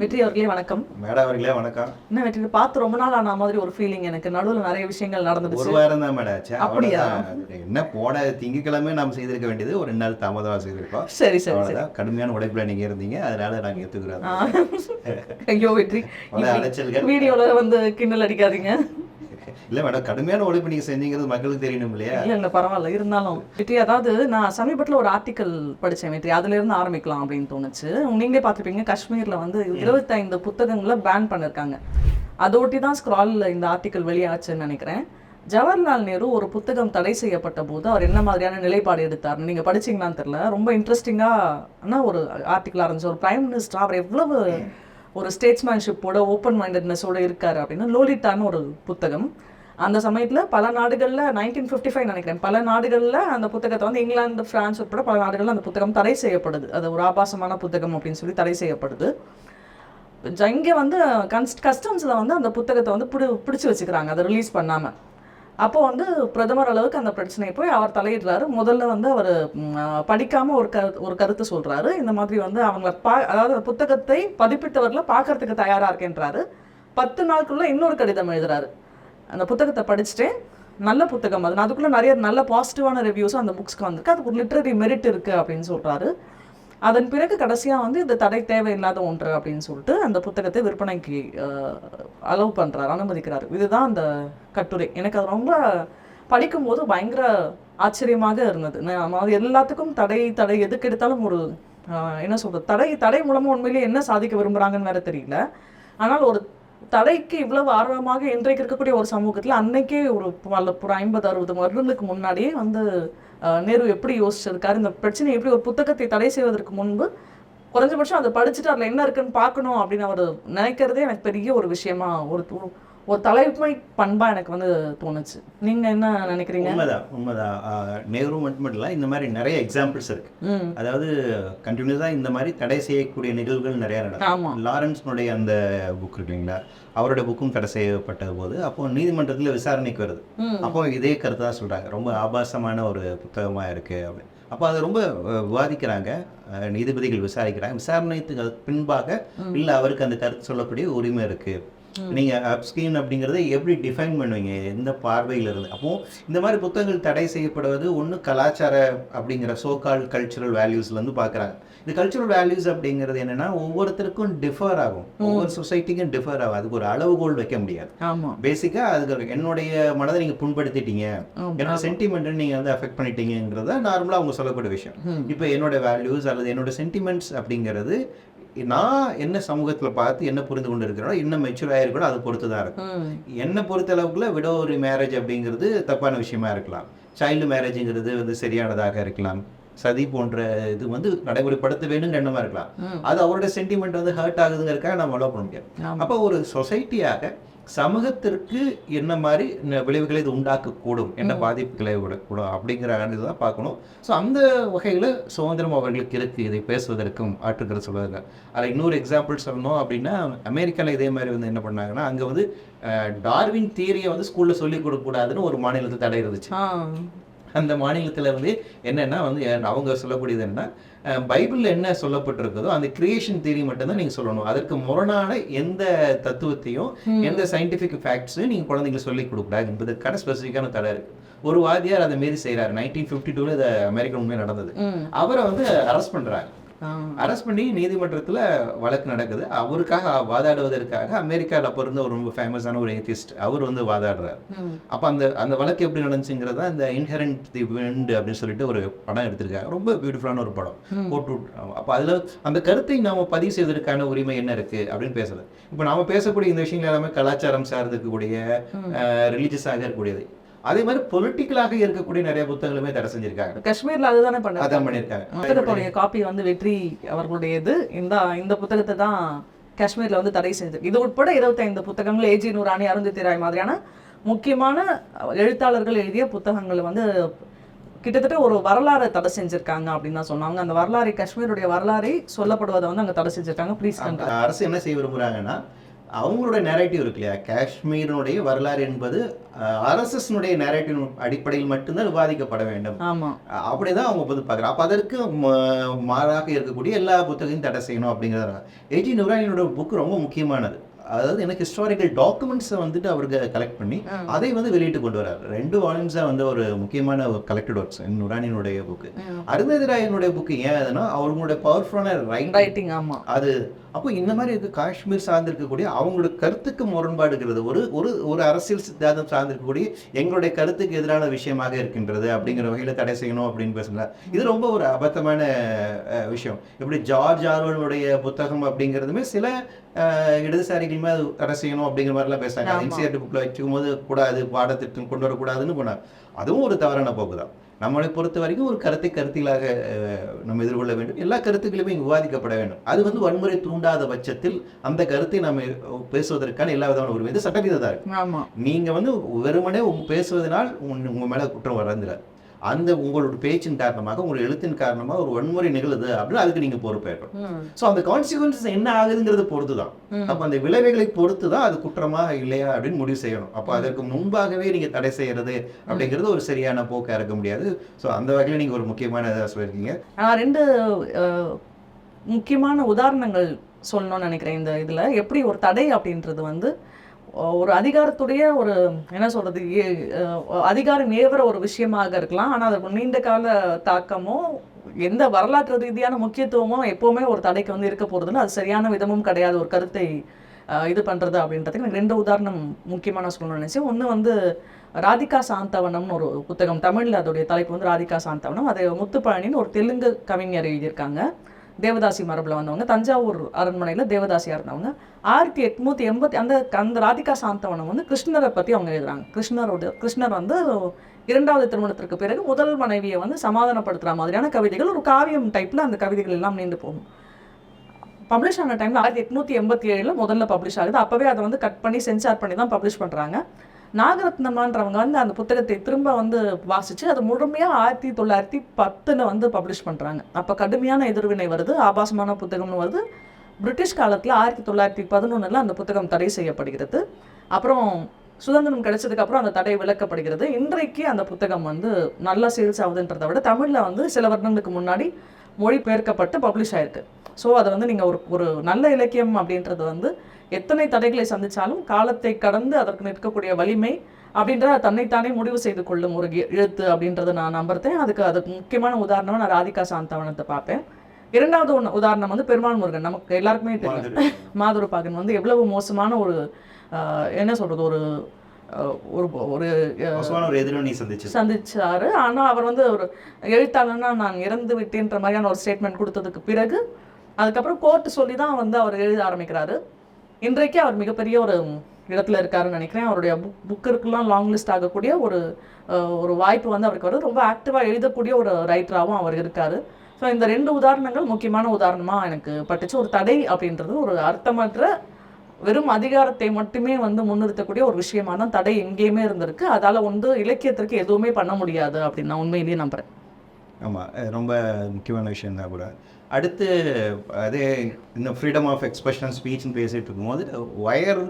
வெற்றி அவர்களே வணக்கம். மேடம் அவர்களே வணக்கம். என்ன வெற்றி? பார்த்து ரொம்ப நாள் ஆன மாதிரி ஒரு ஃபீலிங் எனக்கு. நடுவில் நிறைய விஷயங்கள் ஒரு நடந்துடுச்சு வாரம் தான் மேடம் அப்படியா? என்ன போன திங்கக்கிழமை நாம் செய்திருக்க வேண்டியது ஒரு ரெண்டு நாள் தாமதமாக செய்திருக்கோம் சரி சரி சரி. கடுமையான உழைப்புல நீங்க இருந்தீங்க. அதனால நாங்க ஏத்துக்கிறோம். ஐயோ வெற்றி. வீடியோல வந்து கிண்டல் அடிக்காதீங்க. இல்ல மேடம் கடுமையான உழைப்பு நீங்க செஞ்சீங்கிறது மக்களுக்கு தெரியணும் இல்லையா? இல்ல இல்ல பரவாயில்ல இருந்தாலும். வெற்றி அதாவது நான் சமீபத்துல ஒரு ஆர்டிக்கல் படிச்சேன் வெற்றி. அதுல இருந்து ஆரம்பிக்கலாம் அப்படின்னு தோணுச்சு. நீங்களே பார்த்திருப்பீங்க காஷ்மீர்ல வந்து இருபத்தைந்து புத்தகங்களை பேன் பண்ணிருக்காங்க. அதை ஒட்டி தான் ஸ்க்ரால்ல இந்த ஆர்டிக்கல் வெளியாச்சுன்னு நினைக்கிறேன். ஜவஹர்லால் நேரு ஒரு புத்தகம் தடை செய்யப்பட்ட போது அவர் என்ன மாதிரியான நிலைப்பாடு எடுத்தார் நீங்க படிச்சீங்களான்னு தெரியல. ரொம்ப இன்ட்ரெஸ்டிங்கா ஆனா ஒரு ஆர்டிக்கலா இருந்துச்சு ஒரு பிரைம் மினிஸ்டர் அவர் எவ்வளவு ஒரு ஸ்டேட்ஸ்மேன்ஷிப்போட ஓப்பன் மைண்டட்னஸோட இருக்காரு அப்படின்னா லோலிட்டான்னு ஒரு புத்தகம். அந்த சமயத்தில் பல நாடுகளில் நைன்டீன் ஃபிஃப்டி ஃபைவ் நினைக்கிறேன். பல நாடுகளில் அந்த புத்தகத்தை வந்து இங்கிலாந்து ஃப்ரான்ஸ் உட்பட பல நாடுகளில் அந்த புத்தகம் தடை செய்யப்படுது. அது ஒரு ஆபாசமான புத்தகம் அப்படின்னு சொல்லி தடை செய்யப்படுது. ஜ- வந்து கன்ஸ்ட் கஸ்டம்ஸில் வந்து அந்த புத்தகத்தை வந்து பிடி பிடிச்சி வச்சுக்கிறாங்க. அதை ரிலீஸ் பண்ணாமல் அப்போ வந்து பிரதமர் அளவுக்கு அந்த பிரச்சனையை போய் அவர் தலையிடுறாரு. முதல்ல வந்து அவர் படிக்காமல் ஒரு கரு ஒரு கருத்து சொல்கிறாரு இந்த மாதிரி வந்து அவங்க பா அதாவது புத்தகத்தை பதிப்பித்தவரில் பார்க்கறதுக்கு தயாராக இருக்கின்றாரு. பத்து நாளுக்குள்ளே இன்னொரு கடிதம் எழுதுறாரு. அந்த புத்தகத்தை படிச்சுட்டு நல்ல புத்தகம். அது நான் அதுக்குள்ளே நிறைய நல்ல பாசிட்டிவான ரிவ்யூஸும் அந்த புக்ஸ்க்கு வந்திருக்கு. அதுக்கு ஒரு லிட்ரரி மெரிட் இருக்குது அப்படின்னு சொல்கிறாரு அதன் பிறகு கடைசியாக வந்து இந்த தடை தேவையில்லாத ஒன்று அப்படின்னு சொல்லிட்டு அந்த புத்தகத்தை விற்பனைக்கு அலோவ் பண்ணுறாரு அனுமதிக்கிறாரு. இதுதான் அந்த கட்டுரை. எனக்கு அது ரொம்ப படிக்கும்போது பயங்கர ஆச்சரியமாக இருந்தது. நான் அது எல்லாத்துக்கும் தடை தடை எதுக்கு எடுத்தாலும் ஒரு என்ன சொல்கிறது தடை தடை மூலமாக உண்மையிலேயே என்ன சாதிக்க விரும்புகிறாங்கன்னு வேற தெரியல. ஆனால் ஒரு தடைக்கு இவ்வளவு ஆர்வமாக இன்றைக்கு இருக்கக்கூடிய ஒரு சமூகத்தில் அன்னைக்கே ஒரு ஒரு ஐம்பது அறுபது வருடங்களுக்கு முன்னாடியே வந்து நேரு எப்படி யோசிச்சிருக்காரு இந்த பிரச்சனை எப்படி ஒரு புத்தகத்தை தடை செய்வதற்கு முன்பு குறைஞ்சபட்சம் அதை படிச்சுட்டு அதில் என்ன இருக்குன்னு பார்க்கணும் அப்படின்னு அவர் நினைக்கிறதே எனக்கு பெரிய ஒரு விஷயமா ஒரு ஒரு- தலைமை பண்பா எனக்கு வந்து தோணுச்சு. நீங்க என்ன நினைக்கிறீங்க? உண்மைதான் உண்மைதான். நேரு மட்டும் இல்ல இந்த மாதிரி நிறைய எக்ஸாம்பிள்ஸ் இருக்கு. அதாவது கண்டினியூஸா இந்த மாதிரி தடை செய்யக்கூடிய நிகழ்வுகள் நிறைய. நடக்கும். லாரன்ஸ்னுடைய அந்த புக் இருக்கு இல்லைங்களா? அவருடைய புக்கும் தடை செய்யப்பட்ட போது அப்போ நீதிமன்றத்துல விசாரணைக்கு வருது. அப்போ இதே கருத்து தான் சொல்றாங்க. ரொம்ப ஆபாசமான ஒரு புத்தகமா இருக்கு அப்படின்னு. அப்போ அது ரொம்ப விவாதிக்கிறாங்க. நீதிபதிகள் விசாரிக்கிறாங்க. விசாரணைக்கு பின்பாக இல்ல அவருக்கு அந்த கருத்து சொல்லக்கூடிய உரிமை இருக்கு. நீங்க அப்ஸ்கின் அப்படிங்கறத எப்படி டிஃபைன் பண்ணுவீங்க? எந்த பார்வையில இருந்து? அப்போ இந்த மாதிரி புத்தகங்கள் தடை செய்யப்படுவது ஒண்ணு கலாச்சார அப்படிங்கிற சோகால் கல்ச்சுரல் வேல்யூஸ்ல இருந்து பாக்குறாங்க. இந்த கல்ச்சுரல் வேல்யூஸ் அப்படிங்கிறது என்னன்னா ஒவ்வொருத்தருக்கும் டிஃபர் ஆகும். ஒவ்வொரு சொசைட்டிக்கும் டிஃபர் ஆகும் அதுக்கு ஒரு அளவுகோல் வைக்க முடியாது. ஆமா. பேசிக்கா அதுக்கு என்னுடைய மனதை நீங்க புண்படுத்திட்டீங்க. ஆமா. என்னோட சென்டிமெண்ட் நீங்க வந்து அஃபெக்ட் பண்ணிட்டீங்கிறத நார்மலா அவங்க சொல்லக்கூடிய விஷயம். இப்போ என்னோட வேல்யூஸ் அல்லது என்னோட சென்டிமெண்ட்ஸ் அப்படிங்கிறது நான் என்ன சமூகத்துல பார்த்து என்ன புரிந்து கொண்டு இருக்கிறோம் என்ன மெச்சூர் ஆயிருக்கோ அதை பொறுத்து தான் இருக்கும் என்னை பொறுத்த அளவுக்குள்ள விட ஒரு மேரேஜ் அப்படிங்கிறது தப்பான விஷயமா இருக்கலாம். சைல்டு மேரேஜுங்கிறது வந்து சரியானதாக இருக்கலாம். சதி போன்ற இது வந்து நடைமுறைப்படுத்த வேணுங்கிற எண்ணமா இருக்கலாம். அது அவரோட சென்டிமெண்ட் வந்து ஹர்ட் ஆகுதுங்கிறதுக்காக நம்ம அலோவ் பண்ண முடியாது. அப்போ ஒரு சொசைட்டியாக சமூகத்திற்கு என்ன மாதிரி விளைவுகளை இது உண்டாக்கக்கூடும் என்ன பாதிப்புகளை விடக்கூடும் அப்படிங்கிற இதுதான் பார்க்கணும். ஸோ அந்த வகையில் சுதந்திரம் அவர்களுக்கு இருக்கு. இதை பேசுவதற்கும் ஆற்றுக்கிறது சொல்வதற்கு அதில் இன்னொரு எக்ஸாம்பிள் சொல்லணும் அப்படின்னா அமெரிக்காவில் இதே மாதிரி வந்து என்ன பண்ணாங்கன்னா அங்கே வந்து டார்வின் தியரியை வந்து ஸ்கூலில் சொல்லிக் கொடுக்கக்கூடாதுன்னு ஒரு மாநிலத்தை தடை இருந்துச்சு. அந்த மாநிலத்தில் வந்து என்னன்னா வந்து அவங்க சொல்லக்கூடியது என்ன பைபிளில் என்ன சொல்லப்பட்டிருக்குதோ அந்த கிரியேஷன் தியரி மட்டும்தான் நீங்கள் சொல்லணும். அதற்கு முரணான எந்த தத்துவத்தையும் எந்த சயின்டிஃபிக் ஃபேக்ட்ஸையும் நீங்கள் குழந்தைங்களுக்கு சொல்லிக் கொடுக்கூடாது என்பதற்கான ஸ்பெசிஃபிக்கான தடை இருக்கு. ஒரு வாத்தியார் அதை மாரி செய்கிறார் நைன்டீன் ஃபிஃப்டி டூவில் இது அமெரிக்கா உண்மையாக நடந்தது. அவரை வந்து அரெஸ்ட் பண்ணுறாங்க அரெஸ்ட் பண்ணி நீதிமன்றத்தில் வழக்கு நடக்குது. அவருக்காக வாதாடுவதற்காக அமெரிக்காவில் அப்போ இருந்த ஒரு ரொம்ப ஃபேமஸான ஒரு ஏத்திஸ்ட் அவர் வந்து வாதாடுறாரு. அப்போ அந்த அந்த வழக்கு எப்படி நடந்துச்சுங்கிறத இந்த இன்ஹெரண்ட் தி விண்ட் அப்படின்னு சொல்லிட்டு ஒரு படம் எடுத்திருக்காங்க. ரொம்ப பியூட்டிஃபுல்லான ஒரு படம். போட்டு அப்போ அதில் அந்த கருத்தை நாம பதிவு செய்வதற்கான உரிமை என்ன இருக்கு அப்படின்னு பேசுறது. இப்போ நாம பேசக்கூடிய இந்த விஷயங்கள் எல்லாமே கலாச்சாரம் சார்ந்து இருக்கக்கூடிய ரிலீஜியஸாக இருக்கக்கூடியது. அதே மாதிரி பொலிட்டிக்கலாக இருக்கக்கூடிய நிறைய புத்தகங்களுமே தடை செஞ்சிருக்காங்க. காஷ்மீர்ல அதுதானே பண்ண அதான் புத்தகத்துடைய காப்பி வந்து வெற்றி அவர்களுடையது. இந்த இந்த புத்தகத்தை தான் காஷ்மீர்ல வந்து தடை செஞ்சது. இது உட்பட இருபத்தைந்து புத்தகங்கள் ஏஜி நூறாணி அருந்ததி ராய் மாதிரியான முக்கியமான எழுத்தாளர்கள் எழுதிய புத்தகங்கள் வந்து கிட்டத்தட்ட ஒரு வரலாறை தடை செஞ்சிருக்காங்க அப்படின்னு தான் சொன்னாங்க. அந்த வரலாறை காஷ்மீருடைய வரலாறை சொல்லப்படுவதை வந்து அங்க தடை செஞ்சிருக்காங்க. ப்ளீஸ் அரசு என்ன செய்ய விரும்புறாங்கன்னா அவங்களோட நேரேட்டிவ் இருக்கு இல்லையா? காஷ்மீரினுடைய வரலாறு என்பது ஆர்எஸ்எஸ்னுடைய நேரேட்டிவ் அடிப்படையில் மட்டும்தான் விவாதிக்கப்பட வேண்டும். ஆமா. அப்படிதான் அவங்க வந்து பார்க்குறாங்க. அப்போ அதற்கு மாறாக இருக்கக்கூடிய எல்லா புத்தகத்தையும் தடை செய்யணும் அப்படிங்கிறது ஏஜி நுரானியோட புக் ரொம்ப முக்கியமானது. அதாவது எனக்கு ஹிஸ்டாரிக்கல் டாக்குமெண்ட்ஸை வந்துட்டு அவருக்கு கலெக்ட் பண்ணி அதை வந்து வெளியிட்டு கொண்டு வராரு ரெண்டு வால்யூம்ஸாக வந்து ஒரு முக்கியமான கலெக்டட் ஒர்க்ஸ் நுரானினுடைய புக்கு அருந்ததி ராயனுடைய புக்கு ஏன் அதுன்னா அவங்களுடைய பவர்ஃபுல்லான ரைட் ரைட்டிங் ஆமா. அது அப்போ இந்த மாதிரி இருக்கு காஷ்மீர் சார்ந்திருக்கக்கூடிய அவங்களோட கருத்துக்கு முரண்பாடுகிறது ஒரு ஒரு ஒரு அரசியல் சித்தாந்தம் சார்ந்திருக்கக்கூடிய எங்களுடைய கருத்துக்கு எதிரான விஷயமாக இருக்கின்றது அப்படிங்கிற வகையில் தடை செய்யணும் அப்படின்னு பேசுகிறார் இது ரொம்ப ஒரு அபத்தமான விஷயம். இப்படி ஜார்ஜ் ஆர்வலுடைய புத்தகம் அப்படிங்கிறதுமே சில அஹ், இடதுசாரிகள் மேல் தடை செய்யணும் அப்படிங்கிற மாதிரிலாம் பேசுறாங்க. ஆமா. என்சிஆர்டி புக்கில் வைக்கும் போது கூடாது பாடத்திட்டம் கொண்டு வரக்கூடாதுன்னு போனாங்க. அதுவும் ஒரு தவறான போக்கு தான் நம்மளை பொறுத்த வரைக்கும் ஒரு கருத்தை கருத்திலாக நம்ம எதிர்கொள்ள வேண்டும். எல்லா கருத்துக்களுமே இங்கு விவாதிக்கப்பட வேண்டும். அது வந்து வன்முறை தூண்டாத பட்சத்தில் அந்த கருத்தை நம்ம பேசுவதற்கான எல்லா விதமான உரிமை இது சட்டவிரோதம் இருக்கு. ஆமா. நீங்க வந்து வெறுமனே உங்க பேசுவதனால் உங்க உங்க மேல குற்றம் வராதுல அந்த உங்களோட பேச்சின் காரணமாக உங்களோட எழுத்தின் காரணமாக ஒரு வன்முறை நிகழுது அப்படின்னு அதுக்கு நீங்க பொறுப்பேற்கணும். ஸோ அந்த கான்சிக்வன்சஸ் என்ன ஆகுதுங்கிறது பொறுத்து தான். அப்போ அந்த விளைவுகளை பொறுத்து தான் அது குற்றமா இல்லையா அப்படின்னு முடிவு செய்யணும். அப்போ அதற்கு முன்பாகவே நீங்க தடை செய்யறது அப்படிங்கிறது ஒரு சரியான போக்கா இருக்க முடியாது. ஸோ அந்த வகையில் நீங்க ஒரு முக்கியமான இதாக சொல்லியிருக்கீங்க. நான் ரெண்டு முக்கியமான உதாரணங்கள் சொல்லணும்னு நினைக்கிறேன் இந்த இதுல. எப்படி ஒரு தடை அப்படின்றது வந்து ஒரு அதிகாரத்துடைய ஒரு என்ன சொல்றது ஏ- அதிகாரம் ஏவுற ஒரு விஷயமாக இருக்கலாம். ஆனால் அதற்கு நீண்ட கால தாக்கமோ எந்த வரலாற்று ரீதியான முக்கியத்துவமோ எப்போவுமே ஒரு தடைக்கு வந்து இருக்க போகிறதுல அது சரியான விதமும் கிடையாது. ஒரு கருத்தை இது பண்ணுறது அப்படின்றதுக்கு எனக்கு ரெண்டு உதாரணம் முக்கியமான சொல்லணும்னு நினைச்சேன். ஒன்று வந்து ராதிகா சாந்தவனம்னு ஒரு புத்தகம். தமிழில் அதோடைய தலைப்பு வந்து ராதிகா சாந்தவனம். அதை முத்துப்பழனின்னு ஒரு தெலுங்கு கவிஞர் எழுதியிருக்காங்க. தேவதாசி மரபில் வந்தவங்க. தஞ்சாவூர் அரண்மனையில் தேவதாசியாக இருந்தவங்க. ஆயிரத்தி எட்நூத்தி எண்பத்தி அந்த அந்த ராதிகா சாந்தவனம் வந்து கிருஷ்ணரை பற்றி அவங்க எழுதுறாங்க. கிருஷ்ணரோட கிருஷ்ணர் வந்து இரண்டாவது திருமணத்திற்கு பிறகு முதல் மனைவியை வந்து சமாதானப்படுத்துகிற மாதிரியான கவிதைகள் ஒரு காவியம் டைப்பில் அந்த கவிதைகள் எல்லாம் நீண்டு போகும். பப்ளிஷ் ஆன டைமில் ஆயிரத்தி எட்நூத்தி எண்பத்தி ஏழில் முதல்ல பப்ளிஷ் ஆகுது. அப்போவே அதை வந்து கட் பண்ணி சென்சார் பண்ணி தான் பப்ளிஷ் பண்ணுறாங்க நாகரத்னமான்றவங்க வந்து அந்த புத்தகத்தை திரும்ப வந்து வாசித்து அது முழுமையாக ஆயிரத்தி தொள்ளாயிரத்தி பத்தில் வந்து பப்ளிஷ் பண்ணுறாங்க அப்போ கடுமையான எதிர்வினை வருது ஆபாசமான புத்தகம்னு வருது. பிரிட்டிஷ் காலத்தில் ஆயிரத்தி தொள்ளாயிரத்தி பதினொன்றில் அந்த புத்தகம் தடை செய்யப்படுகிறது. அப்புறம் சுதந்திரம் கிடைச்சதுக்கப்புறம் அந்த தடை விளக்கப்படுகிறது இன்றைக்கு அந்த புத்தகம் வந்து நல்லா சேல்ஸ் ஆகுதுன்றதை விட தமிழில் வந்து சில வருடங்களுக்கு முன்னாடி மொழிபெயர்க்கப்பட்டு பப்ளிஷ் ஆயிருக்கு. ஸோ அதை வந்து நீங்கள் ஒரு ஒரு நல்ல இலக்கியம் அப்படின்றது வந்து எத்தனை தடைகளை சந்திச்சாலும் காலத்தை கடந்து அதற்கு நிற்கக்கூடிய வலிமை அப்படின்றத தன்னைத்தானே முடிவு செய்து கொள்ளும் ஒரு எழுத்து அப்படின்றத நான் நம்புறேன். அதுக்கு அதுக்கு முக்கியமான உதாரணமா நான் ராதிகா சாந்தவனத்தை பார்ப்பேன். இரண்டாவது ஒண்ணு உதாரணம் வந்து பெருமாள் முருகன். நமக்கு எல்லாருக்குமே தெரியும். மாதுரப்பாகன் வந்து எவ்வளவு மோசமான ஒரு ஆஹ், என்ன சொல்றது ஒரு ஒரு ஒரு எதிரணி சந்திச்சு சந்திச்சாரு. ஆனா அவர் வந்து ஒரு எழுத்தாளனா நான் இறந்து விட்டேன்ற மாதிரியான ஒரு ஸ்டேட்மெண்ட் கொடுத்ததுக்கு பிறகு அதுக்கப்புறம் கோர்ட் சொல்லி தான் வந்து அவர் எழுத ஆரம்பிக்கிறாரு. இன்றைக்கு அவர் மிகப்பெரிய ஒரு இடத்துல இருக்காருன்னு நினைக்கிறேன். அவருடைய புக் புக்கிற்கெல்லாம் லாங் லிஸ்ட் ஆகக்கூடிய ஒரு ஒரு வாய்ப்பு வந்து அவருக்கு வருது. ரொம்ப ஆக்டிவாக எழுதக்கூடிய ஒரு ரைட்டராகவும் அவர் இருக்கார். ஸோ இந்த ரெண்டு உதாரணங்கள் முக்கியமான உதாரணமாக எனக்கு பட்டுச்சு. ஒரு தடை அப்படின்றது ஒரு அர்த்தமற்ற வெறும் அதிகாரத்தை மட்டுமே வந்து முன்னிறுத்தக்கூடிய ஒரு விஷயமா தான் தடை எங்கேயுமே இருந்திருக்கு. அதால் வந்து இலக்கியத்திற்கு எதுவுமே பண்ண முடியாது அப்படின்னு நான் உண்மையிலேயே நம்புறேன். ஆமாம் ரொம்ப முக்கியமான விஷயம் தான் கூட. அடுத்து அதே இந்த ஃப்ரீடம் ஆஃப் எக்ஸ்பிரஷன் ஸ்பீச்னு பேசிட்டு இருக்கும்போது ஒயர்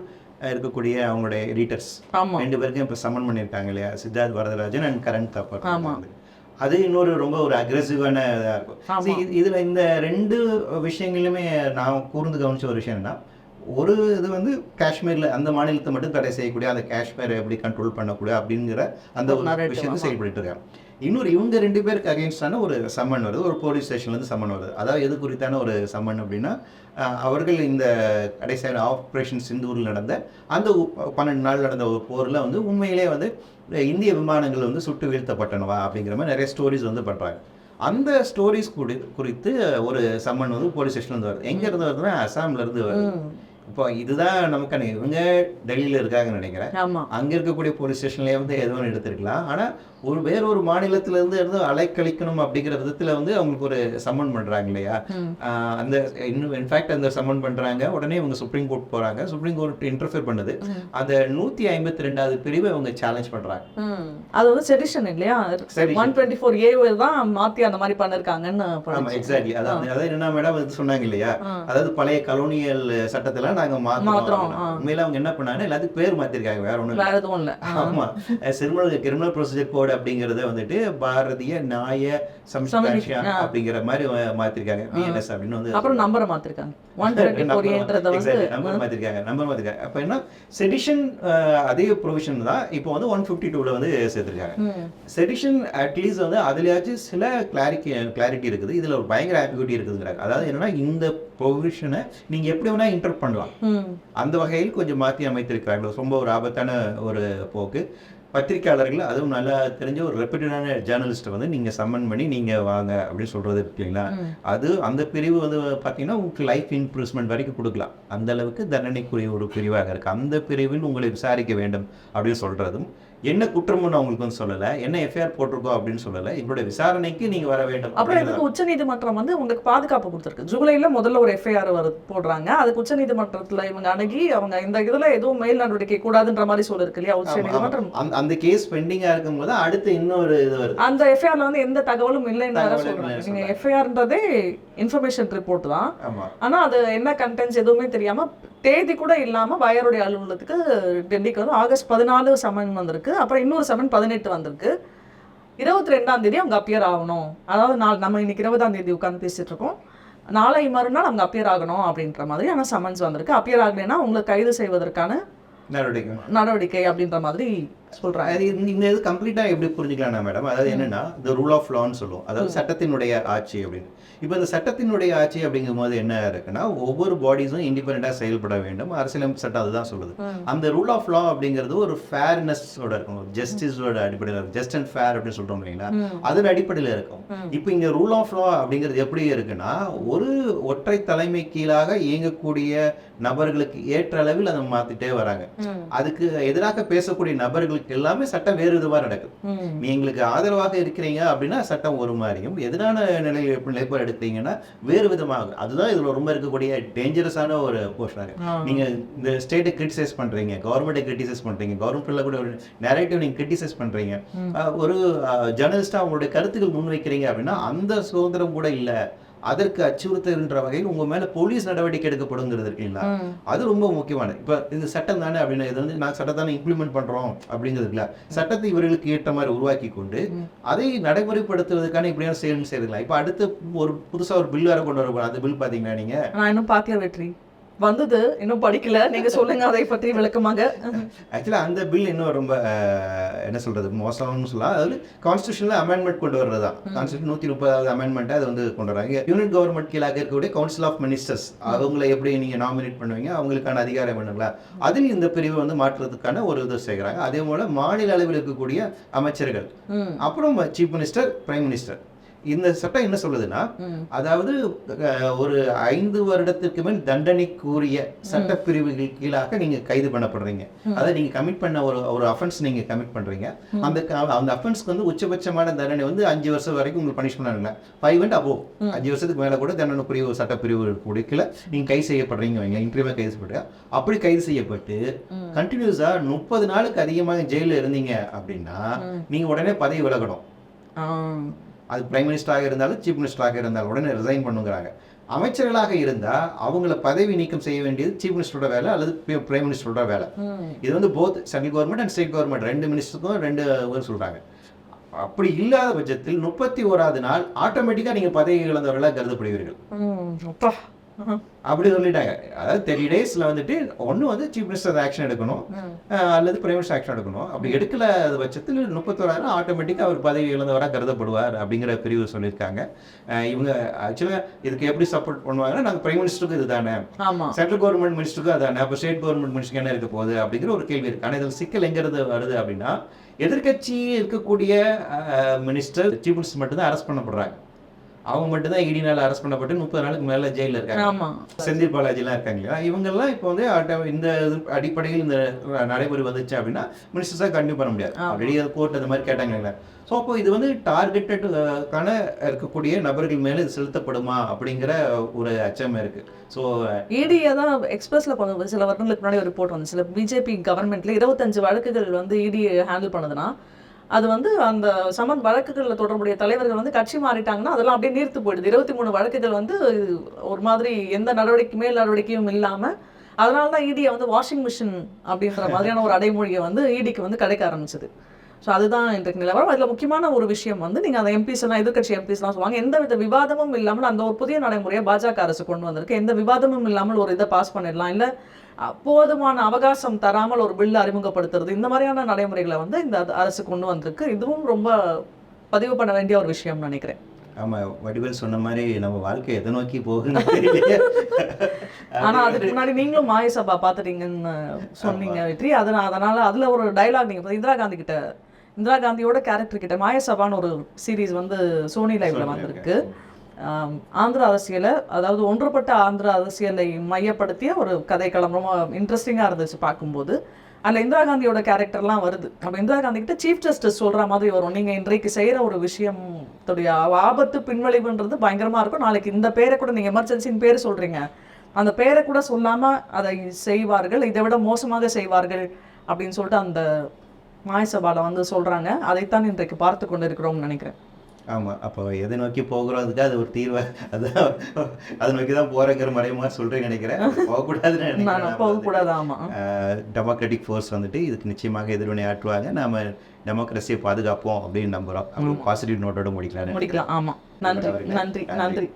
இருக்கக்கூடிய அவங்களுடைய எடிட்டர்ஸ் ஆமா. ரெண்டு பேருக்கும் இப்போ சம்மன் பண்ணியிருக்காங்க இல்லையா? சித்தார்த் வரதராஜன் அண்ட் கரண் தாப்பர். ஆமா. அது இன்னொரு ரொம்ப ஒரு அக்ரெசிவான இதாக இருக்கும். இதுல இந்த ரெண்டு விஷயங்களுமே நான் கூர்ந்து கவனிச்ச ஒரு விஷயம் என்னன்னா ஒரு இது வந்து காஷ்மீர்ல அந்த மாநிலத்தை மட்டும் தடை செய்யக்கூடிய அந்த காஷ்மீரை எப்படி கண்ட்ரோல் பண்ணக்கூடிய அப்படிங்கிற அந்த ஒரு விஷயத்தை. செயல்பட்டு இருக்காங்க. இன்னொரு இவங்க ரெண்டு பேருக்கு அகேன்ஸ்டான ஒரு சம்மன் வருது. ஒரு போலீஸ் ஸ்டேஷன்லேருந்து சம்மன் வருது. அதாவது எது குறித்தான ஒரு சம்மன் அப்படின்னா அவர்கள் இந்த கடைசியான ஆப்ரேஷன் சிந்தூரில் நடந்த அந்த பன்னெண்டு நாள் நடந்த ஒரு போரில் வந்து உண்மையிலே வந்து இந்திய விமானங்கள் வந்து சுட்டு வீழ்த்தப்பட்டனவா அப்படிங்கிற மாதிரி நிறைய ஸ்டோரிஸ் வந்து பண்ணுறாங்க அந்த ஸ்டோரிஸ் குறி குறித்து ஒரு சம்மன் வந்து போலீஸ் ஸ்டேஷன்லேருந்து வருது. எங்கேருந்து வருதுன்னா அசாம்லேருந்து வருது. இப்போ இதுதான் நமக்கான இவங்க டெல்லியில் இருக்காங்கன்னு நினைக்கிறேன். ஆமா. அங்க இருக்கக்கூடிய போலீஸ் ஸ்டேஷன்லயே வந்து ஏதோ ஒன்று எடுத்திருக்கலாம். ஆனா ஒரு வேற ஒரு மாநிலத்துல இருந்து அலைக்கழிக்கணும் அப்படிங்கிற விதத்துல வந்து அவங்களுக்கு ஒரு சம்மன் பண்றாங்க இல்லையா? அந்த இன்னும் இன்ஃபேக்ட் அந்த சம்மன் பண்றாங்க. உடனே இவங்க சுப்ரீம் கோர்ட் போறாங்க. சுப்ரீம் கோர்ட் இன்டர்ஃபியர் பண்ணுது. அந்த நூத்தி ஐம்பத்தி ரெண்டாவது பிரிவை அவங்க சேலஞ்ச் பண்றாங்க. ம். அது வந்து செடிஷன் இல்லையா? Sedition. One twenty four A தான் மாத்தி அந்த மாதிரி பண்ணிருக்காங்கன்னு எக்ஸாக்ட்லி அதாவது அதாவது என்ன மேடம் சொன்னாங்க இல்லையா. அதாவது பழைய கலோனியல் சட்டத்தெல்லாம் தான் நாங்க மாத்துறோம். உண்மையில அவங்க என்ன பண்ணாங்கன்னா எல்லாத்துக்கும் பேர் மாத்திருக்காங்க வேற ஒண்ணும் வேற எதுவும் இல்ல. ஆமா. கிரிமினல் கிரிமினல் ப்ரொசீஜர் கோட் அப்படிங்கறத வந்துட்டு பாரதிய நியாய சம்ஸ்காஷா ஆ. அப்படிங்கிற மாதிரி மாத்திருக்காங்க. பிஎன்எஸ் அப்படின்னு வந்து அப்புறம் நம்பரை மாத்திருக்காங்க. Number மாத்திருக்காங்க number மாத்திருக்காங்க. அப்ப என்ன? செடிஷன் அதே ப்ரொவிஷன் தான் இப்போ வந்து ஒன் ஃபிஃப்டி டூல வந்து சேர்த்திருக்காங்க. செடிஷன் அட்லீஸ்ட் வந்து அதுலயாச்சும் சில கிளாரிட்டி கிளாரிட்டி இருக்குது. இதுல ஒரு பயங்கர ஆம்பிகுட்டி இருக்குதுங்கிறாங்க. அதாவது என்னன்னா இந்த ப்ரொவிஷனை நீங்க எப்படி வேணா இன்டர் பண்ணலாம். ம். அந்த வகையில் கொஞ்சம் மாற்றி அமைத்திருக்கிறார்கள். ரொம்ப ஒரு ஆபத்தான ஒரு போக்கு. பத்திரிக்கையாளர்கள் அதுவும் நல்லா தெரிஞ்ச ஒரு ரெப்யூட்டடான ஜேர்னலிஸ்ட்டை வந்து நீங்கள் சம்மன் பண்ணி நீங்கள் வாங்க அப்படின்னு சொல்கிறது இருக்கீங்களா அது அந்த பிரிவு வந்து பார்த்தீங்கன்னா உங்களுக்கு லைஃப் இம்ப்ரூவ்மெண்ட் வரைக்கும் கொடுக்கலாம். அந்த அளவுக்கு தண்டனைக்குரிய ஒரு பிரிவாக இருக்குது அந்த பிரிவில் உங்களை விசாரிக்க வேண்டும் அப்படின்னு சொல்கிறதும் என்ன குற்றம்னு அவங்களுக்கு வந்து சொல்லலை. என்ன எஃப்ஐஆர் போட்டிருக்கோம் அப்படின்னு சொல்லலை. எங்களுடைய விசாரணைக்கு நீங்கள் வர வேண்டும் அப்புறம் இதுக்கு உச்சநீதிமன்றம் வந்து உங்களுக்கு பாதுகாப்பு கொடுத்துருக்கு? ஜூலைல முதல்ல ஒரு எஃப்ஐஆர் வரு போடுறாங்க. அதுக்கு உச்சநீதிமன்றத்துல இவங்க அணுகி அவங்க இந்த இதுல எதுவும் மேல் நடவடிக்கை கூடாதுன்ற மாதிரி சொல்லிருக்கு இல்லையா. உச்சநீதிமன்றம் அந்த கேஸ் பெண்டிங்காக இருக்கும்போது அடுத்து இன்னொரு இது வருது. அந்த எஃப்ஐஆர்ல வந்து எந்த தகவலும் இல்லைன்னு சொல்றாங்க. நீங்க எஃப்ஐஆர்ன்றதே இன்ஃபர்மேஷன் ரிப்போர்ட் தான். ஆனா அது என்ன கண்டென்ட்ஸ் எதுவுமே தெரியாம தேதி கூட இல்லாம வயருடைய அலுவலகத்துக்கு டெல்லிக்கு வந்து ஆகஸ்ட் பதினாலு சமன் வந்திருக்கு. அப்புறம் இன்னொரு சமன் பதினெட்டு வந்திருக்கு. இருபத்தி ரெண்டாம் தேதி அவங்க அப்பியர் ஆகணும். அதாவது நாள் நம்ம இன்னைக்கு இருபதாம் தேதி உட்காந்து பேசிட்டு இருக்கோம். நாளை மறுநாள் அவங்க அப்பியர் ஆகணும் அப்படின்ற மாதிரி ஆனால் சம்மன்ஸ் வந்திருக்கு. அப்பியர் ஆகலைன்னா உங்களை கைது செய்வதற்கான நடவடிக்கை. நடவடிக்கை அப்படின்ற மாதிரி சொல்றாங்க. அது இந்த- இது கம்ப்ளீட்டா எப்படி புரிஞ்சுக்கலாம்னா மேடம் அதாவது என்னன்னா இந்த ரூல் ஆஃப் லான்னு சொல்லுவோம். அதாவது சட்டத்தினுடைய ஆட்சி அப்படின்னு. இப்போ இந்த சட்டத்தினுடைய ஆட்சி அப்படிங்கும் போது என்ன இருக்குன்னா ஒவ்வொரு பாடிஸும் இண்டிபெண்டா செயல்பட வேண்டும். அரசியலமைப்பு சட்டம் அதுதான் சொல்லுது. அந்த ரூல் ஆஃப் லா அப்படிங்கிறது ஒரு ஃபேர்னஸோட இருக்கும். ஜஸ்டிஸோட அடிப்படையில் இருக்கும். ஜஸ்ட் அண்ட் ஃபேர் அப்படின்னு சொல்றோம் இல்லைங்களா? அதன் அடிப்படையில் இருக்கும். இப்போ இங்க ரூல் ஆஃப் லா அப்படிங்கிறது எப்படி இருக்குன்னா ஒரு ஒற்றை தலைமை கீழாக இயங்கக்கூடிய நபர்களுக்கு ஏற்ற அளவில் அதை மாத்திட்டே வராங்க. அதுக்கு எதிராக பேசக்கூடிய நபர்களுக்கு எல்லாமே சட்டம் வேறு விதமா நடக்குது. நீ எங்களுக்கு ஆதரவாக இருக்கிறீங்க அப்படின்னா சட்டம் ஒரு மாதிரியும் எதிரான எப்படி நிலைப்பாடு எடுத்தீங்கன்னா வேறு விதமாக அதுதான் இதுல ரொம்ப இருக்கக்கூடிய டேஞ்சரஸான ஒரு போர்ஷனாக. நீங்க இந்த ஸ்டேட்டை கிரிட்டிசைஸ் பண்றீங்க கவர்மெண்ட்டை கிரிட்டிசைஸ் பண்றீங்க கவர்மெண்ட்ல கூட ஒரு நேரேட்டிவ் நீங்க கிரிட்டிசைஸ் பண்றீங்க. ஒரு ஜேர்னலிஸ்டா அவங்களுடைய கருத்துக்கள் முன்வைக்கிறீங்க அப்படின்னா அந்த சுதந்திரம் கூட இல்ல. அதற்கு அச்சுறுத்தல்ன்ற வகையில் உங்க மேல போலீஸ் நடவடிக்கை எடுக்கப்படுங்கிறது இருக்கீங்களா. அது ரொம்ப முக்கியமானது இப்ப இது சட்டம் தானே அப்படின்னு இது வந்து நான் சட்டத்தானே இம்ப்ளிமெண்ட் பண்றோம் அப்படிங்கிறது இல்ல. சட்டத்தை இவர்களுக்கு ஏற்ற மாதிரி உருவாக்கி கொண்டு அதை நடைமுறைப்படுத்துவதற்கான இப்படியான செயல் செய்யலாம் இப்ப அடுத்து ஒரு புதுசா ஒரு பில் வேற கொண்டு வர போறோம் அந்த பில் பாத்தீங்கன்னா நீங்க? நான் இன்னும் பார்க்கல வெற்றி. வந்தது இன்னும் படிக்கல. நீங்க சொல்லுங்க அதை பற்றி விளக்கமாக. ஆக்சுவலா அந்த பில் இன்னும் ரொம்ப என்ன சொல்றது மோசம்னு சொல்லலாம். அதாவது கான்ஸ்டியூஷன்ல அமெண்ட்மெண்ட் கொண்டு வர்றது தான் கான்ஸ்டியூஷன் நூத்தி முப்பதாவது அமெண்ட்மெண்ட் அது வந்து கொண்டு வராங்க யூனியன் கவர்மெண்ட் கீழாக இருக்கக்கூடிய கவுன்சில் ஆஃப் மினிஸ்டர்ஸ் அவங்களை எப்படி நீங்க நாமினேட் பண்ணுவீங்க? அவங்களுக்கான அதிகாரம் வேணுங்களா? அதில் இந்த பிரிவு வந்து மாற்றுறதுக்கான ஒரு இது செய்கிறாங்க. அதே போல மாநில அளவில் இருக்கக்கூடிய அமைச்சர்கள். அப்புறம் சீஃப் மினிஸ்டர் பிரைம் மினிஸ்டர் இந்த சட்டம் என்ன சொல்லுதுன்னா. அதாவது ஒரு ஐந்து வருடத்திற்கு மேல் தண்டனைக்குரிய சட்டப்பிரிவுகள் கீழாக நீங்க கைது பண்ணப்படுறீங்க. அதாவது நீங்க கமிட் பண்ண ஒரு ஒரு அஃபென்ஸ் நீங்க கமிட் பண்றீங்க. அந்த அந்த அஃபென்ஸ்க்கு வந்து உச்சபட்சமான தண்டனை வந்து அஞ்சு வருஷம் வரைக்கும் உங்களுக்கு பனிஷ் பண்ணாங்க ஃபைவ் அண்ட் அபோ அஞ்சு வருஷத்துக்கு மேல கூட தண்டனைக்குரிய ஒரு சட்டப்பிரிவு கொடுக்கல. நீங்க கைது செய்யப்படுறீங்க வைங்க இன்டர்வியூ கைது செய்யப்படுங்க அப்படி கைது செய்யப்பட்டு கண்டினியூஸா முப்பது நாளுக்கு அதிகமாக ஜெயில இருந்தீங்க அப்படின்னா நீங்க உடனே பதவி விலகணும். அது பிரைம் மினிஸ்டராக இருந்தாலும் சீஃப் மினிஸ்டராக இருந்தாலும் உடனே ரிசைன் பண்ணுங்கிறாங்க. அமைச்சர்களாக இருந்தா அவங்கள பதவி நீக்கம் செய்ய வேண்டியது சீஃப் மினிஸ்டரோட வேலை அல்லது பிரைம் மினிஸ்டரோட வேலை. இது வந்து both central government and state government ரெண்டு மினிஸ்டருக்கும் ரெண்டு பேர் சொல்றாங்க. அப்படி இல்லாத பட்சத்தில் முப்பத்தி ஓராவது நாள் ஆட்டோமேட்டிக்கா நீங்க பதவி இழந்தவர்களாக கருதப்படுவீர்கள். அப்படி சொல்லிட்டாங்க. அதாவது தேர்ட்டி டேஸ்ல வந்துட்டு ஒண்ணு வந்து சீஃப் மினிஸ்டர் ஆக்ஷன் எடுக்கணும். அல்லது பிரைம் மினிஸ்டர் ஆக்ஷன் எடுக்கணும். அப்படி எடுக்கல பட்சத்தில் முப்பத்தோராயிரம் ஆட்டோமேட்டிக்காக அவர் பதவி இழந்தவராக கருதப்படுவார் அப்படிங்கிற பிரிவு சொல்லியிருக்காங்க. இவங்க ஆக்சுவலாக இதுக்கு எப்படி சப்போர்ட் பண்ணுவாங்கன்னா நாங்கள் பிரைம் மினிஸ்டருக்கு இதுதானே. ஆமா. சென்ட்ரல் கவர்மெண்ட் மினிஸ்டருக்கு அதானே. அப்போ ஸ்டேட் கவர்மெண்ட் மினிஸ்டருக்கு என்ன இருக்க போகுது அப்படிங்கிற ஒரு கேள்வி இருக்கு. ஆனால் இதில் சிக்கல் எங்கிறது வருது அப்படின்னா எதிர்க்கட்சி இருக்கக்கூடிய மினிஸ்டர் சீஃப் மினிஸ்டர் மட்டும்தான் அரெஸ்ட் பண்ணப்படுறாங்க. அவங்க மட்டும்தான் இடினால அரெஸ்ட் பண்ணப்பட்டு முப்பது நாளுக்கு மேல ஜெயிலில் இருக்காங்க. செந்தில் பாலாஜிலாம் இருக்காங்க இல்லையா? இவங்கெல்லாம் இப்போ வந்து இந்த அடிப்படையில் இந்த நடைமுறை வந்துச்சு அப்படின்னா மினிஸ்டர்ஸாக கண்டினியூ பண்ண முடியாது. ஆல்ரெடி கோர்ட் அந்த மாதிரி கேட்டாங்க ஸோ அப்போ இது வந்து டார்கெட்டடுக்கான இருக்கக்கூடிய நபர்கள் மேலே இது செலுத்தப்படுமா அப்படிங்கிற ஒரு அச்சம் இருக்கு. ஸோ இடியை தான் எக்ஸ்பிரஸ்ல கொஞ்சம் சில வருடங்களுக்கு முன்னாடி ஒரு ரிப்போர்ட் வந்து சில பிஜேபி கவர்மெண்ட்ல இருபத்தஞ்சு வழக்குகள் வந்து இடி ஹேண்டில் பண்ணுதுன்னா அது வந்து அந்த சமன் வழக்குகளில் தொடர்புடைய தலைவர்கள் வந்து கட்சி மாறிட்டாங்கன்னா அதெல்லாம் அப்படியே நீர்த்து போயிடுது. இருபத்தி மூணு வழக்குகள் வந்து ஒரு மாதிரி எந்த நடவடிக்கை மேல் நடவடிக்கையும் இல்லாம அதனால தான் இடியை வந்து வாஷிங் மிஷின் அப்படின்ற மாதிரியான ஒரு அடைமொழியை வந்து இடிக்கு வந்து கிடைக்க ஆரம்பிச்சது. ஸோ அதுதான் இன்றைக்கு நிலவரம். அதில் முக்கியமான ஒரு விஷயம் வந்து நீங்கள் அந்த எம்பிஸ் எல்லாம் எதிர்க்கட்சி எம்பிஸ் எல்லாம் சொல்லுவாங்க. எந்த வித விவாதமும் இல்லாமல் அந்த ஒரு புதிய நடைமுறையை பாஜக அரசு கொண்டு வந்திருக்கு. எந்த விவாதமும் இல்லாமல் ஒரு இதை பாஸ் பண்ணிடலாம். இல்லை போதுமான அவகாசம் தராமல் ஒரு பில் அறிமுகப்படுத்துறது இந்த மாதிரியான நடைமுறைகளை வந்து இந்த அரசு கொண்டு வந்திருக்கு. இதுவும் ரொம்ப பதிவு பண்ண வேண்டிய ஒரு விஷயம் நினைக்கிறேன். ஆமா வடிவேல் சொன்ன மாதிரி நம்ம வாழ்க்கை எதை நோக்கி போகுன்னு தெரியலையே. ஆனா அதுக்கு முன்னாடி நீங்களும் மாய சபா பார்த்துட்டீங்கன்னு சொன்னீங்க வெற்றி. அதனால அதனால அதுல ஒரு டயலாக் நீங்க பாத்தீங்க, இந்திரா காந்தி கிட்ட இந்திரா காந்தியோட கேரக்டர் கிட்ட மாய சபான்னு ஒரு சீரிஸ் வந்து சோனி லைவ்ல வந்திருக்கு. ஆந்திர அரசியலை அதாவது ஒன்றுபட்ட ஆந்திர அரசியலை மையப்படுத்திய ஒரு கதைக்களம் ரொம்ப இன்ட்ரெஸ்டிங்காக இருந்துச்சு பார்க்கும்போது. அதில் இந்திரா காந்தியோட கேரக்டர்லாம் வருது. அப்போ இந்திரா காந்தி கிட்ட சீஃப் ஜஸ்டிஸ் சொல்ற மாதிரி வரும். நீங்க இன்றைக்கு செய்யற ஒரு விஷயம் துடைய ஆபத்து பின்விளைவுன்றது பயங்கரமா இருக்கும். நாளைக்கு இந்த பேரை கூட நீங்க எமர்ஜென்சின்னு பேர் சொல்றீங்க. அந்த பேரை கூட சொல்லாம அதை செய்வார்கள் இதை விட மோசமாக செய்வார்கள் அப்படின்னு சொல்லிட்டு அந்த மாயசபால வந்து சொல்றாங்க அதைத்தான் இன்றைக்கு பார்த்து கொண்டு இருக்கிறோம்னு நினைக்கிறேன். ஆமா அப்போ எதை நோக்கி போகிறதுக்கு அது ஒரு தீர்வை அதான் அதை நோக்கி தான் போறேங்கிற மறைமுகமா சொல்றேன்னு நினைக்கிறேன். போகக்கூடாதுன்னு நான் நினைக்கிறேன் போகக்கூடாது ஆமா. டெமோக்ராட்டிக் ஃபோர்ஸ் வந்துட்டு இதுக்கு நிச்சயமாக எதிர்வினை ஆற்றுவாங்க. நாம டெமோக்ரஸியை பாதுகாப்போம் அப்படின்னு நம்புறோம். பாசிட்டிவ் நோட்டோட முடிக்கலாம் முடிக்கலாம் ஆமா. நன்றி நன்றி நன்றி.